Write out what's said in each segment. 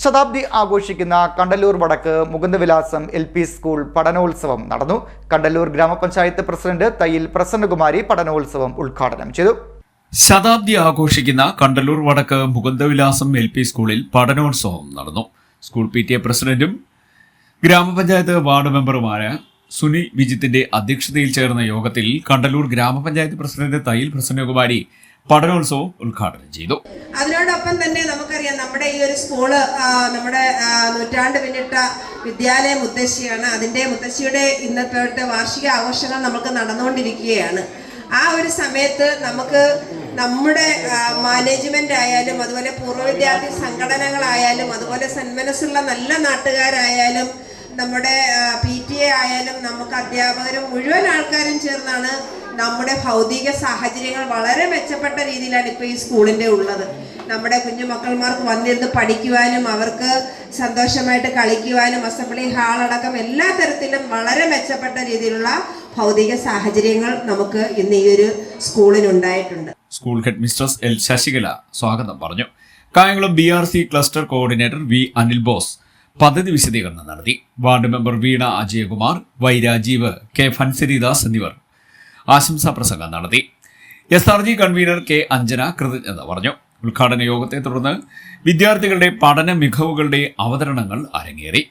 ശതാബ്ദി ആഘോഷിക്കുന്ന കണ്ടല്ലൂർ വടക്ക് Mukundavilasam L P school പഠനോത്സവം നടന്നു. കണ്ടല്ലൂർ ഗ്രാമപഞ്ചായത്ത് പ്രസിഡന്റ് തയ്യിൽ പ്രസന്നകുമാരി പഠനോത്സവം ഉദ്ഘാടനം ചെയ്തു. ശതാബ്ദി ആഘോഷിക്കുന്ന കണ്ടല്ലൂർ വടക്ക് മുകുന്ദവിലാസം എൽ പി സ്കൂളിൽ പഠനോത്സവം നടന്നു. സ്കൂൾ പി ടി എ പ്രസിഡന്റും ഗ്രാമപഞ്ചായത്ത് വാർഡ് മെമ്പറുമായ സുനി വിജിത്തിന്റെ അധ്യക്ഷതയിൽ ചേർന്ന യോഗത്തിൽ കണ്ടല്ലൂർ ഗ്രാമപഞ്ചായത്ത് പ്രസിഡന്റ് തയ്യിൽ പ്രസന്നകുമാരി പഠനോത്സവം ഉദ്ഘാടനം ചെയ്തു. അതിനോടൊപ്പം തന്നെ നമുക്കറിയാം നമ്മുടെ ഈ ഒരു സ്കൂൾ നമ്മുടെ നൂറ്റാണ്ട് പിന്നിട്ട വിദ്യാലയ മുത്തശ്ശിയാണ്. അതിന്റെ മുത്തശ്ശിയുടെ ഇന്നത്തെ വാർഷിക ആഘോഷങ്ങൾ നമുക്ക് നടന്നുകൊണ്ടിരിക്കുകയാണ്. ആ ഒരു സമയത്ത് നമുക്ക് നമ്മുടെ മാനേജ്മെന്റ് ആയാലും അതുപോലെ പൂർവ വിദ്യാർത്ഥി സംഘടനകളായാലും അതുപോലെ സന്മനസ്സുള്ള നല്ല നാട്ടുകാരായാലും നമ്മുടെ പി ടി എ ആയാലും നമുക്ക് അധ്യാപകരും മുഴുവൻ ആൾക്കാരും ചേർന്നാണ് നമ്മുടെ ഭൗതിക സാഹചര്യങ്ങൾ വളരെ മെച്ചപ്പെട്ട രീതിയിലാണ് ഇപ്പോൾ ഈ സ്കൂളിന്റെ ഉള്ളത്. നമ്മുടെ കുഞ്ഞു മക്കൾമാർക്ക് വന്നിരുന്ന് പഠിക്കുവാനും അവർക്ക് സന്തോഷമായിട്ട് കളിക്കുവാനും അസംബ്ലി ഹാളടക്കം എല്ലാ തരത്തിലും വളരെ മെച്ചപ്പെട്ട രീതിയിലുള്ള ഭൗതിക സാഹചര്യങ്ങൾ നമുക്ക് ഇന്ന് ഈ ഒരു സ്കൂളിനുണ്ടായിട്ടുണ്ട് school headmistress L Sasikala സ്വാഗതം പറഞ്ഞു. Kayamkulam B R C cluster coordinator V Anil Bose പദ്ധതി വിശദീകരണം നടത്തി. Ward member Veena Ajayakumar Y Rajeev K ഫൻസരിദാസ് എന്നിവർ ആശംസാ പ്രസംഗം നടത്തി. S R G convener K Anjana കൃതജ്ഞത പറഞ്ഞു. ഉദ്ഘാടന യോഗത്തെ തുടർന്ന് വിദ്യാർത്ഥികളുടെ പഠന മികവുകളുടെ അവതരണങ്ങൾ അരങ്ങേറി.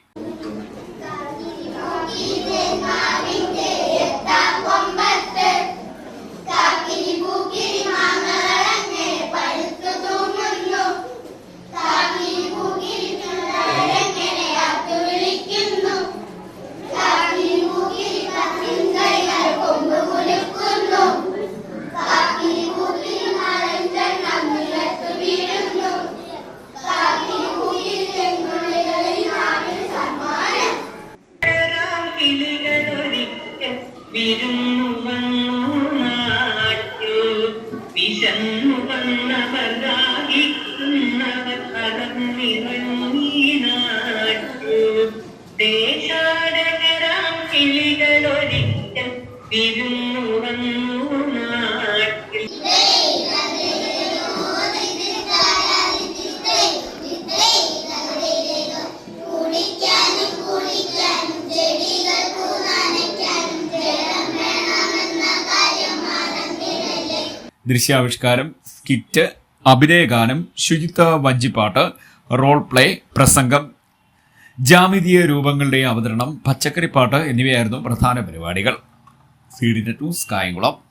വിരുന്നു വന്നു നാട്ടു വിശന്നു വന്നവർ ദാഹിക്കുന്നവർ അകന്നിറങ്ങി നാട്ടു ദേശാടകരാം കിളികളൊരിക്കൽ വിരുന്നു വന്നു ദൃശ്യാവിഷ്കാരം സ്കിറ്റ് അഭിനയഗാനം ശുചിത്വ വഞ്ചിപ്പാട്ട് റോൾ പ്ലേ പ്രസംഗം ജാമിതീയ രൂപങ്ങളുടെ അവതരണം പച്ചക്കറിപ്പാട്ട് എന്നിവയായിരുന്നു പ്രധാന പരിപാടികൾ. സീഡിന്റെ ന്യൂസ് കായംകുളം.